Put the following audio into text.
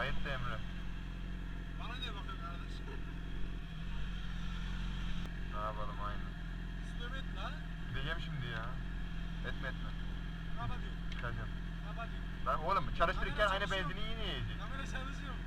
Kayıt da Emre. Bana ne bakıyorsun kardeş? Ne yapalım aynı. İstem et lan. Gideceğim şimdi ya. Etme etme. Kapa diyor. Çıkacağım. Kapa diyor. Lan oğlum çalıştırırken aynı çalışıyor. benzini yine yiyecek. Kamera çalışıyor mu?